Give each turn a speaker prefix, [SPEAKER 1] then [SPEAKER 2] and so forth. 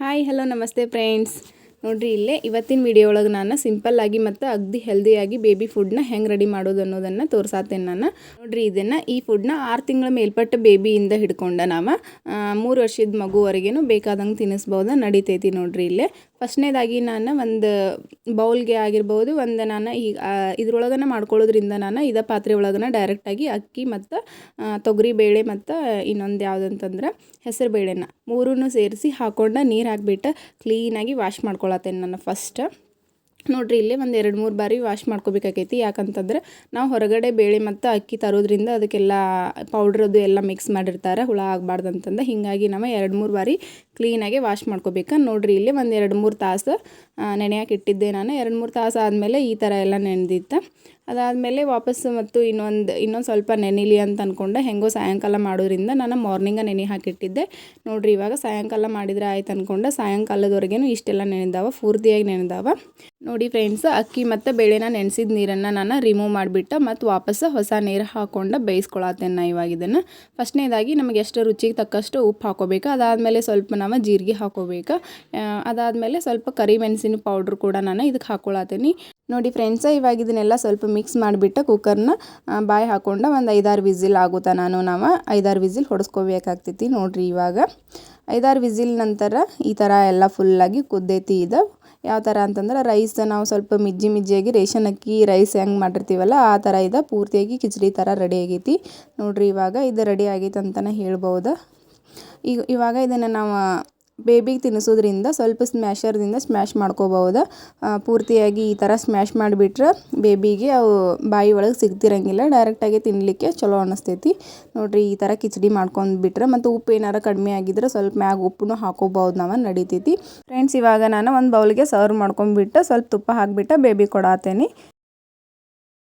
[SPEAKER 1] Hi, hello, ನಮಸ್ತೆ friends. ನೋಡಿರಿ, ಇಲ್ಲೇ ಇವತ್ತಿನ ವಿಡಿಯೋ ಒಳಗೆ ನಾನು ಸಿಂಪಲ್ಲಾಗಿ ಮತ್ತು ಅಗ್ದಿ ಹೆಲ್ದಿಯಾಗಿ ಬೇಬಿ ಫುಡ್ನ ಹೆಂಗೆ ರೆಡಿ ಮಾಡೋದು ಅನ್ನೋದನ್ನು ತೋರ್ಸಾತೇನೆ ನಾನು. ನೋಡಿರಿ, ಇದನ್ನು ಈ ಫುಡ್ನ ಆರು ತಿಂಗಳ ಮೇಲ್ಪಟ್ಟ ಬೇಬಿಯಿಂದ ಹಿಡ್ಕೊಂಡ ನಾವು ಮೂರು ವರ್ಷದ ಮಗುವರೆಗೇನು ಬೇಕಾದಂಗೆ ತಿನ್ನಿಸ್ಬೋದು ನಡಿತೈತಿ ನೋಡಿರಿ ಇಲ್ಲೇ. ಫಸ್ಟ್ನೇದಾಗಿ ನಾನು ಒಂದು ಬೌಲ್ಗೆ ಆಗಿರ್ಬೋದು, ಒಂದು ನಾನು ಈಗ ಇದ್ರೊಳಗನ ಮಾಡ್ಕೊಳ್ಳೋದ್ರಿಂದ ನಾನು ಇದೇ ಪಾತ್ರೆ ಒಳಗನ ಡೈರೆಕ್ಟಾಗಿ ಅಕ್ಕಿ ಮತ್ತು ತೊಗರಿ ಬೇಳೆ ಮತ್ತು ಇನ್ನೊಂದು ಯಾವುದಂತಂದ್ರೆ ಹೆಸರು ಬೇಳೆನ ಮೂರನ್ನು ಸೇರಿಸಿ ಹಾಕೊಂಡು ನೀರು ಹಾಕ್ಬಿಟ್ಟು ಕ್ಲೀನಾಗಿ ವಾಶ್ ಮಾಡ್ಕೊಳತ್ತೇನೆ ನಾನು ಫಸ್ಟ್. ನೋಡ್ರಿ, ಇಲ್ಲಿ ಒಂದು ಎರಡು ಮೂರು ಬಾರಿ ವಾಶ್ ಮಾಡ್ಕೋಬೇಕಾಗೈತಿ ಯಾಕಂತಂದ್ರೆ ನಾವು ಹೊರಗಡೆ ಬೇಳೆ ಮತ್ತು ಅಕ್ಕಿ ತರೋದ್ರಿಂದ ಅದಕ್ಕೆಲ್ಲ ಪೌಡ್ರದ್ದು ಎಲ್ಲ ಮಿಕ್ಸ್ ಮಾಡಿರ್ತಾರೆ, ಹುಳ ಆಗಬಾರ್ದು ಅಂತಂದು ಹೀಗಾಗಿ ನಾವು ಎರಡು ಮೂರು ಬಾರಿ ಕ್ಲೀನಾಗಿ ವಾಶ್ ಮಾಡ್ಕೋಬೇಕು. ನೋಡಿರಿ ಇಲ್ಲಿ ಒಂದು ಎರಡು ಮೂರು ತಾಸು ನೆನೆಯಕ್ಕೆ ಇಟ್ಟಿದ್ದೆ ನಾನು. ಎರಡು ಮೂರು ತಾಸು ಆದಮೇಲೆ ಈ ಥರ ಎಲ್ಲ ನೆನೆದಿತ್ತು ಅದಾದಮೇಲೆ ವಾಪಸ್ಸು ಮತ್ತು ಇನ್ನೊಂದು ಇನ್ನೊಂದು ಸ್ವಲ್ಪ ನೆನಿಲಿ ಅಂತ ಅಂದ್ಕೊಂಡೆ ಹೆಂಗೋ ಸಾಯಂಕಾಲ ಮಾಡೋದ್ರಿಂದ ನಾನು ಮಾರ್ನಿಂಗ ನೆನೆ ಹಾಕಿಟ್ಟಿದ್ದೆ. ನೋಡಿರಿ ಇವಾಗ ಸಾಯಂಕಾಲ ಮಾಡಿದರೆ ಆಯ್ತು ಅಂದ್ಕೊಂಡೆ ಸಾಯಂಕಾಲದವರೆಗೇನು ಇಷ್ಟೆಲ್ಲ ನೆನೆದಾವ ಪೂರ್ತಿಯಾಗಿ ನೆನೆದಾವ ನೋಡಿ ಫ್ರೆಂಡ್ಸ್ ಅಕ್ಕಿ ಮತ್ತು ಬೇಳೆನ ನೆನೆಸಿದ ನೀರನ್ನು ನಾನು ರಿಮೂವ್ ಮಾಡಿಬಿಟ್ಟು ಮತ್ತು ವಾಪಸ್ಸು ಹೊಸ ನೀರು ಹಾಕ್ಕೊಂಡು ಬೇಯಿಸ್ಕೊಳತ್ತೇನೆ ನಾ ಇವಾಗ ಇದನ್ನು. ಫಸ್ಟ್ನೇದಾಗಿ ನಮಗೆ ಎಷ್ಟು ರುಚಿಗೆ ತಕ್ಕಷ್ಟು ಉಪ್ಪು ಹಾಕೋಬೇಕು. ಅದಾದಮೇಲೆ ಸ್ವಲ್ಪ ನಾವು ಜೀರಿಗೆ ಹಾಕೋಬೇಕು. ಅದಾದಮೇಲೆ ಸ್ವಲ್ಪ ಕರಿಮೆಣಸಿನ ಪೌಡ್ರ್ ಕೂಡ ನಾನು ಇದಕ್ಕೆ ಹಾಕೊಳತ್ತೀನಿ ನೋಡಿ ಫ್ರೆಂಡ್ಸ ಇವಾಗ ಇದನ್ನೆಲ್ಲ ಸ್ವಲ್ಪ ಮಿಕ್ಸ್ ಮಾಡಿಬಿಟ್ಟು ಕುಕ್ಕರ್ನ ಬಾಯಿ ಹಾಕೊಂಡು ಒಂದು ಐದಾರು ವಿಸಿಲ್ ಆಗುತ್ತಾ ನಾನು ನಾವು? ಐದಾರು ವಿಸಿಲ್ ಹೊಡೆಸ್ಕೋಬೇಕಾಗ್ತೈತಿ ನೋಡಿರಿ ಇವಾಗ. ಐದಾರು ವಿಸಿಲ್ ನಂತರ ಈ ಥರ ಎಲ್ಲ ಫುಲ್ಲಾಗಿ ಕುದ್ದೈತಿ ಇದು. ಯಾವ ಥರ ಅಂತಂದ್ರೆ ರೈಸ್ ನಾವು ಸ್ವಲ್ಪ ಮಿಜ್ಜಿ ಮಿಜ್ಜಿಯಾಗಿ ರೇಷನ್ ಅಕ್ಕಿ ರೈಸ್ ಹೆಂಗೆ ಮಾಡಿರ್ತೀವಲ್ಲ ಆ ಥರ ಇದು ಪೂರ್ತಿಯಾಗಿ ಕಿಚಡಿ ಥರ ರೆಡಿ ಆಗೈತಿ. ನೋಡಿರಿ ಇವಾಗ ಇದು ರೆಡಿ ಆಗೈತೆ ಅಂತಲೇ ಹೇಳ್ಬೋದು? ಈಗ ಇವಾಗ ಇದನ್ನು ನಾವು ಬೇಬಿಗೆ ತಿನ್ನಿಸೋದ್ರಿಂದ ಸ್ವಲ್ಪ ಸ್ಮ್ಯಾಶರ್ದಿಂದ ಸ್ಮ್ಯಾಶ್ ಮಾಡ್ಕೋಬೋದು ಪೂರ್ತಿಯಾಗಿ ಈ ಥರ ಸ್ಮ್ಯಾಶ್ ಮಾಡಿಬಿಟ್ರೆ ಬೇಬಿಗೆ ಅವು ಬಾಯಿ ಒಳಗೆ ಸಿಗ್ತಿರಂಗಿಲ್ಲ ಡೈರೆಕ್ಟಾಗಿ ತಿನ್ನಲಿಕ್ಕೆ ಚಲೋ ಅನ್ನಿಸ್ತೈತಿ ನೋಡಿರಿ ಈ ಥರ ಕಿಚಡಿ ಮಾಡ್ಕೊಂಡ್ಬಿಟ್ರೆ ಮತ್ತು ಉಪ್ಪು ಏನಾರು ಕಡಿಮೆ ಆಗಿದ್ರೆ ಸ್ವಲ್ಪ ಮ್ಯಾಗ ಉಪ್ಪನ್ನು ಹಾಕೋಬೋದು ನಾವು ನಡಿತೈತಿ. ಫ್ರೆಂಡ್ಸ್ ಇವಾಗ ನಾನು ಒಂದು ಬೌಲ್ಗೆ ಸರ್ವ್ ಮಾಡ್ಕೊಂಡ್ಬಿಟ್ಟು ಸ್ವಲ್ಪ ತುಪ್ಪ ಹಾಕಿಬಿಟ್ಟು ಬೇಬಿ ಕೊಡಾತೇನೆ.